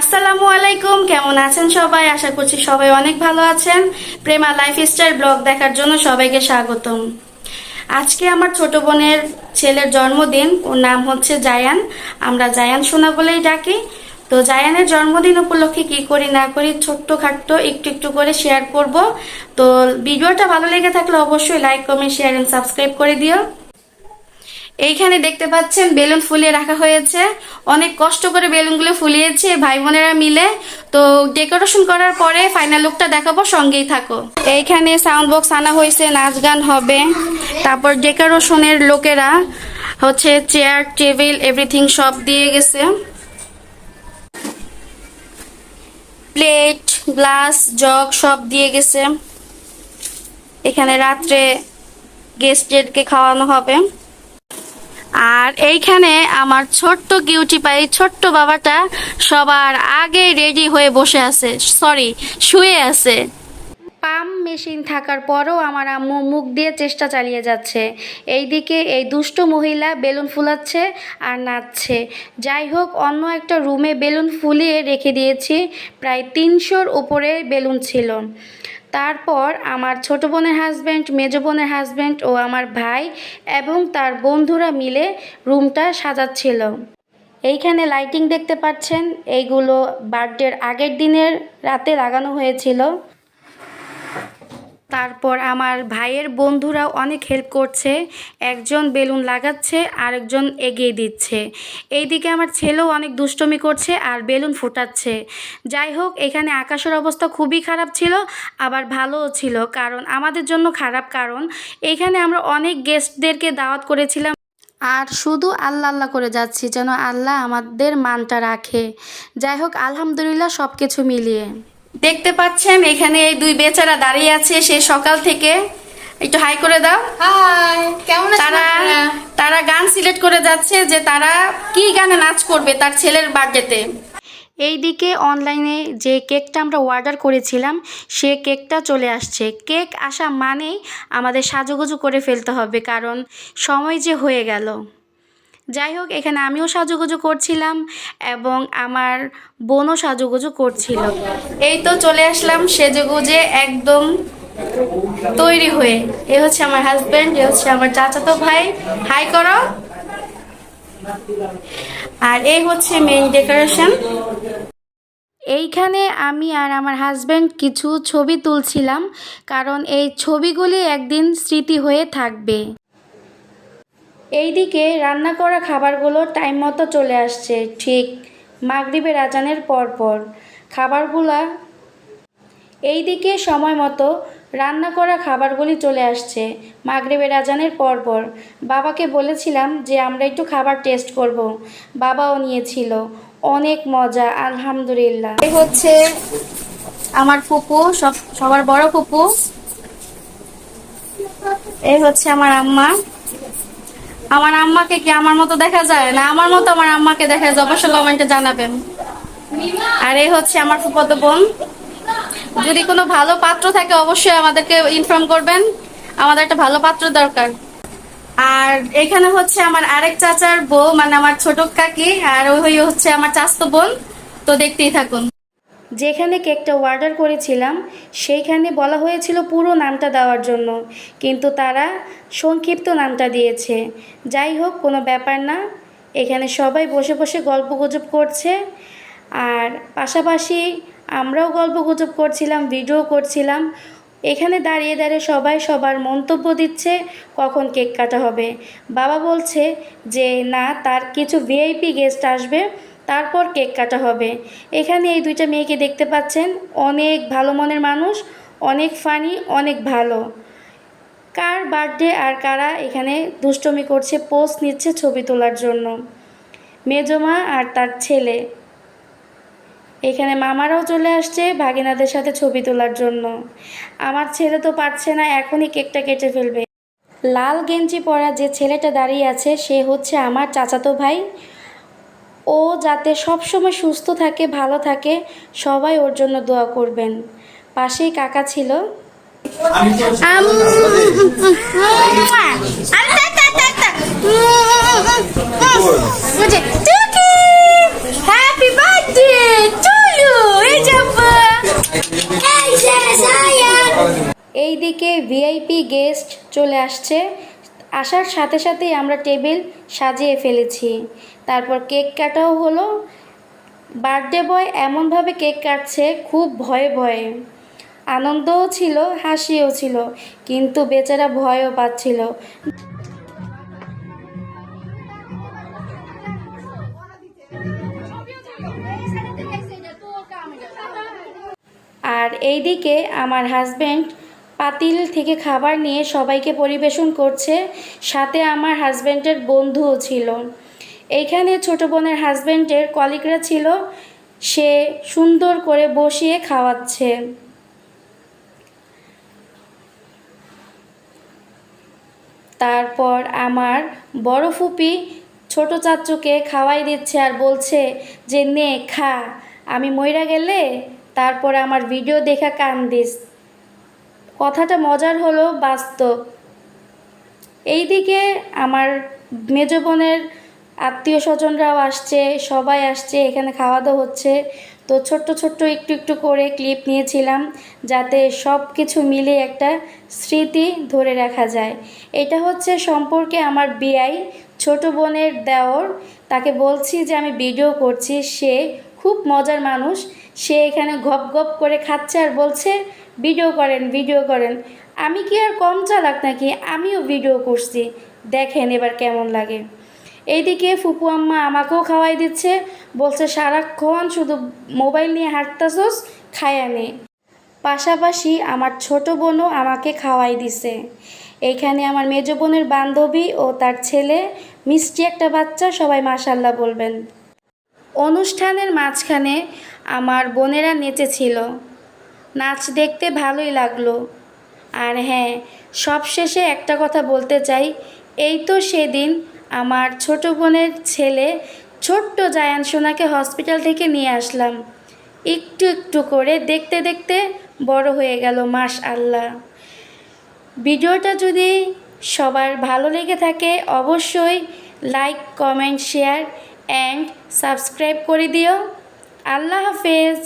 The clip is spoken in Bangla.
আসসালামু আলাইকুম, কেমন আছেন সবাই? আশা করছি সবাই অনেক ভালো আছেন। প্রেমা লাইফস্টাইল ব্লগ দেখার জন্য সবাইকে স্বাগতম। আজকে আমার ছোট বোনের ছেলের জন্মদিন, ওর নাম হচ্ছে জায়ান। আমরা জায়ান সোনা বলেই ডাকি। তো জায়ানের জন্মদিন উপলক্ষে কি করি না করি ছোট্ট খাট্ট একটু একটু করে শেয়ার করব। তো ভিডিওটা ভালো লেগে থাকলে অবশ্যই like comment share and subscribe করে দিও। এইখানে দেখতে পাচ্ছেন বেলুন ফুলিয়ে রাখা হয়েছে। অনেক কষ্ট করে বেলুনগুলো ফুলিয়েছে ভাই বোনেরা মিলে। তো ডেকোরেশন করার পরে ফাইনাল লুকটা দেখাবো, সঙ্গেই থাকো। এইখানে সাউন্ড বক্স আনা হয়েছে, নাচ গান হবে। তারপর ডেকোরেশনের লোকেরা হচ্ছে চেয়ার, টেবিল, এভরিথিং সব দিয়ে গেছে। প্লেট, গ্লাস, জগ সব দিয়ে গেছে। এখানে রাত্রে গেস্টদেরকে খাওয়ানো হবে। আর এইখানে আমার ছোট্ট কিউটি পাই, ছোট্ট বাবাটা সবার আগে রেডি হয়ে বসে আছে। সরি শুয়ে আছে। পাম্প মেশিন থাকার পরও আমার আম্মু মুখ দিয়ে চেষ্টা চালিয়ে যাচ্ছে। এইদিকে এই দুষ্ট মহিলা বেলুন ফুলাচ্ছে আর নাচছে। যাই হোক, অন্য একটা রুমে বেলুন ফুলিয়ে রেখে দিয়েছি। প্রায় তিনশোর উপরে বেলুন ছিল। তারপর আমার ছোট বোনের হাজব্যান্ড মেজ বোনের হাজব্যান্ড ও আমার ভাই এবং তার বন্ধুরা মিলে রুমটা সাজাচ্ছিল। এইখানে লাইটিং দেখতে পাচ্ছেন, এইগুলো বার্থডের আগের দিনের রাতে লাগানো হয়েছিল। তারপর আমার ভাইয়ের বন্ধুরাও অনেক হেল্প করছে। একজন বেলুন লাগাচ্ছে, আরেকজন এগিয়ে দিচ্ছে। এইদিকে আমার ছেলেও অনেক দুষ্টমি করছে আর বেলুন ফোটাচ্ছে। যাই হোক, এখানে আকাশের অবস্থা খুবই খারাপ ছিল, আবার ভালোও ছিল কারণ আমাদের জন্য খারাপ কারণ, এখানে আমরা অনেক গেস্টদেরকে দাওয়াত করেছিলাম। আর শুধু আল্লাহ আল্লাহ করে যাচ্ছি যেন আল্লাহ আমাদের মানটা রাখে। যাই হোক, আলহামদুলিল্লাহ সব কিছু মিলিয়ে। দেখতে পাচ্ছেন এখানে এই দুই বেচারা দাঁড়িয়ে আছে সে সকাল থেকে। একটু হাই করে দাও। হাই কেমন তারা তারা গান সিলেক্ট করে যাচ্ছে যে তারা কি গানে নাচ করবে তার ছেলের বার্থডেতে। এইদিকে অনলাইনে যে কেকটা আমরা অর্ডার করেছিলাম সে কেকটা চলে আসছে। কেক আসা মানেই আমাদের সাজুগুজু করে ফেলতে হবে কারণ সময় যে হয়ে গেল। যাই হোক, এখানে আমিও সাজুগুজু করছিলাম এবং আমার বোনও সাজুগুজু করছিল। এই তো চলে আসলাম সেজেগুজে একদম তৈরি হয়ে। এ হচ্ছে আমার হাজব্যান্ড এ হচ্ছে আমার চাচাতো ভাই। হাই করো। আর এই হচ্ছে মেইন ডেকোরেশন এইখানে আমি আর আমার হাজব্যান্ড কিছু ছবি তুলছিলাম, কারণ এই ছবিগুলি একদিন স্মৃতি হয়ে থাকবে। এইদিকে রান্না করা খাবারগুলো টাইম মতো চলে আসছে, ঠিক মাগরিবের আজানের পরপর। খাবারগুলা এইদিকে সময় মতো রান্না করা খাবারগুলি চলে আসছে, মাগরিবের আজানের পরপর। বাবাকে বলেছিলাম যে, আমরা একটু খাবার টেস্ট করব। বাবাও নিয়েছিল। অনেক মজা, আলহামদুলিল্লাহ। এই হচ্ছে আমার ফুপু, সব, সবার বড় ফুপু। এই হচ্ছে আমার আম্মা। আমার আম্মাকে কি আমার মতো দেখা যায়? না, আমার মতো আমার আম্মাকে দেখা যায়। অবশ্যই কমেন্টে জানাবেন। আর এই হচ্ছে আমার ফুপতো বোন। যদি কোনো ভালো পাত্র থাকে, অবশ্যই আমাদেরকে ইনফর্ম করবেন। আমাদের একটা ভালো পাত্র দরকার। আর এখানে হচ্ছে আমার আরেক চাচার বউ মানে আমার ছোট কাকি, আর ওই হচ্ছে আমার চাস্তো বোন। তো দেখতেই থাকুন। যেখানে কেকটা অর্ডার করেছিলাম, সেইখানে বলা হয়েছিল পুরো নামটা দেওয়ার জন্য, কিন্তু তারা সংক্ষিপ্ত নামটা দিয়েছে। যাই হোক, কোনো ব্যাপার না। এখানে সবাই বসে বসে গল্প গুজব করছে। আর পাশাপাশি আমরাও গল্প গুজব করছিলাম ভিডিও করছিলাম। এখানে দাঁড়িয়ে দাঁড়িয়ে সবাই সবার মন্তব্য দিচ্ছে, কখন কেক কাটা হবে। বাবা বলছে যে, না, তার কিছু ভিআইপি গেস্ট আসবে তারপর কেক কাটা হবে। এখানে এই দুইটা মেয়েকে দেখতে পাচ্ছেন। অনেক ভালো মনের মানুষ, অনেক ফানি অনেক ভালো। কার বার্থডে আর কারা এখানে দুষ্টমি করছে পোস্ট নিচ্ছে ছবি তোলার জন্য। মেজমা আর তার ছেলে। এখানে মামারাও চলে আসছে ভাগিনাদের সাথে ছবি তোলার জন্য। আমার ছেলে তো পারছে না, এখনই কেকটা কেটে ফেলবে। লাল গেঞ্জি পরা যে ছেলেটা দাঁড়িয়ে আছে, সে হচ্ছে আমার চাচাতো ভাই। ও যাতে সবসময় সুস্থ থাকে ভালো থাকে সবাই ওর জন্য দোয়া করবেন পাশেই কাকা ছিল এই এইদিকে ভিআইপি গেস্ট চলে আসছে আসার সাথে সাথেই আমরা টেবিল সাজিয়ে ফেলেছি। তারপর কেক কাটাও হলো। বার্থডে বয় এমনভাবে কেক কাটছে খুব ভয়ে ভয়ে। আনন্দও ছিল, হাসিও ছিল, কিন্তু বেচারা ভয়ও পাচ্ছিল। আর এইদিকে আমার হাজব্যান্ড পাতিল থেকে খাবার নিয়ে সবাইকে পরিবেশন করছে। সাথে আমার হাজব্যান্ডের বন্ধুও ছিল। এইখানে ছোট বোনের হাজব্যান্ডের কলিগরা ছিল। সে সুন্দর করে বসিয়ে খাওয়াচ্ছে। তারপর আমার বড় ফুপি ছোট চাচুকে খাওয়াই দিচ্ছে আর বলছে যে, নে, খা। আমি মইরা গেলে তারপর আমার ভিডিও দেখা কান দিস। কথাটা মজার হলো বাস্তব। এইদিকে আমার মেজ বোনের আত্মীয় স্বজনরাও আসছে, সবাই আসছে, এখানে খাওয়া দাওয়া হচ্ছে। তো ছোট্ট ছোট্ট একটু একটু করে ক্লিপ নিয়েছিলাম যাতে সব কিছু মিলে একটা স্মৃতি ধরে রাখা যায়। এটা হচ্ছে সম্পর্কে আমার বিয়াই ছোট বোনের দেওর। তাকে বলছি যে আমি ভিডিও করছি, সে খুব মজার মানুষ। সে এখানে গপ গপ করে খাচ্ছে আর বলছে, ভিডিও করেন ভিডিও করেন। আমি কি আর কম চালাক নাকি? আমিও ভিডিও করছি। দেখেন এবার কেমন লাগে। এইদিকে ফুপু আম্মা আমাকেও খাওয়াই দিচ্ছে। বলছে, সারাক্ষণ শুধু মোবাইল নিয়ে হাঁটতাছোস খায়া নে পাশাপাশি আমার ছোট বোনও আমাকে খাওয়াই দিছে। এইখানে আমার মেজ বোনের বান্ধবী ও তার ছেলে, মিষ্টি একটা বাচ্চা সবাই মাসাল্লাহ বলবেন। অনুষ্ঠানের মাঝখানে আমার বোনেরা নেচেছিল। নাচ দেখতে ভালোই লাগল। আর হ্যাঁ সবশেষে একটা কথা বলতে চাই। এই তো সেদিন আমার ছোট বোনের ছেলে ছোট্ট জায়ান সোনাকে হসপিটাল থেকে নিয়ে আসলাম। একটু একটু করে দেখতে দেখতে বড় হয়ে গেল মাস আল্লাহ ভিডিওটা যদি সবার ভালো লেগে থাকে, অবশ্যই like, comment, share, and subscribe করে দিও। আল্লাহ হাফেজ।